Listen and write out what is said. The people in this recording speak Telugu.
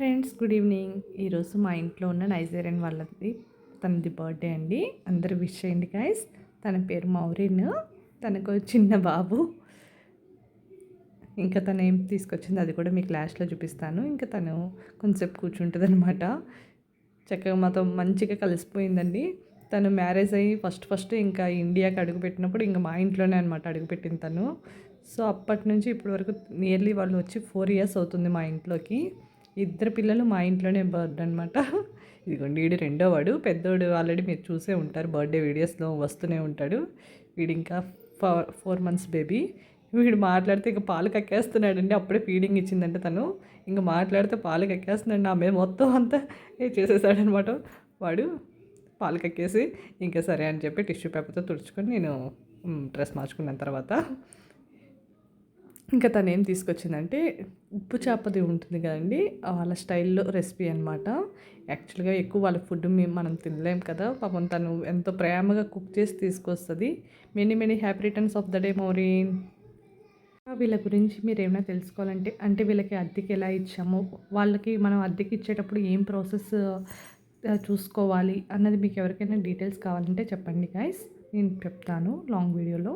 ఫ్రెండ్స్ గుడ్ ఈవినింగ్ ఈరోజు మా ఇంట్లో ఉన్న నైజీరియన్ వాళ్ళది. తనది బర్త్డే అండి. అందరు విష్ చేయండి గైస్ తన పేరు మౌరిన్. తనకు చిన్న బాబు. ఇంకా తను ఏం తీసుకొచ్చింది అది కూడా మీకు లాస్ట్లో చూపిస్తాను. ఇంకా తను కొంచెంసేపు కూర్చుంటుంది అనమాట చక్కగా మాతో మంచిగా కలిసిపోయిందండి. తను మ్యారేజ్ అయ్యి ఫస్ట్ ఫస్ట్ ఇంకా ఇండియాకి అడుగుపెట్టినప్పుడు ఇంకా మా ఇంట్లోనే అనమాట అడుగుపెట్టింది తను. సో అప్పటి నుంచి ఇప్పటి వరకు నియర్లీ వాళ్ళు వచ్చి ఫోర్ ఇయర్స్ అవుతుంది మా ఇంట్లోకి. ఇద్దరు పిల్లలు మా ఇంట్లోనే బర్త్డే అనమాట ఇదిగోండి వీడు రెండో వాడు. పెద్దోడు ఆల్రెడీ మీరు చూసే ఉంటారు బర్త్డే వీడియోస్లో వస్తూనే ఉంటాడు. వీడు ఇంకా ఫోర్ ఫోర్ మంత్స్ బేబీ. వీడు మాట్లాడితే ఇంకా పాలు కక్కేస్తున్నాడండి. అప్పుడే ఫీడింగ్ ఇచ్చిందంటే తను. ఇంకా మాట్లాడితే పాలు కక్కేస్తున్నాడు. నా మీద మొత్తం అంతా ఏ చేసేసాడనమాట వాడు. పాలు కక్కేసి ఇంకా సరే అని చెప్పి టిష్యూ పేపర్తో తుడుచుకొని నేను డ్రెస్ మార్చుకున్న తర్వాత ఇంకా తను ఏం తీసుకొచ్చిందంటే ఉప్పు చేపది ఉంటుంది కదండి వాళ్ళ స్టైల్లో రెసిపీ అనమాట యాక్చువల్గా ఎక్కువ వాళ్ళ ఫుడ్ మేము మనం తినలేం కదా పాపం తను ఎంతో ప్రేమగా కుక్ చేసి తీసుకొస్తుంది. Many many happy returns of the day మోరీన్ వీళ్ళ గురించి మీరు ఏమైనా తెలుసుకోవాలంటే అంటే వీళ్ళకి అద్దెకి ఎలా ఇచ్చాము వాళ్ళకి మనం అద్దెకి ఇచ్చేటప్పుడు ఏం ప్రాసెస్ చూసుకోవాలి అన్నది మీకు ఎవరికైనా డీటెయిల్స్ కావాలంటే చెప్పండి గాయస్ నేను చెప్తాను లాంగ్ వీడియోలో.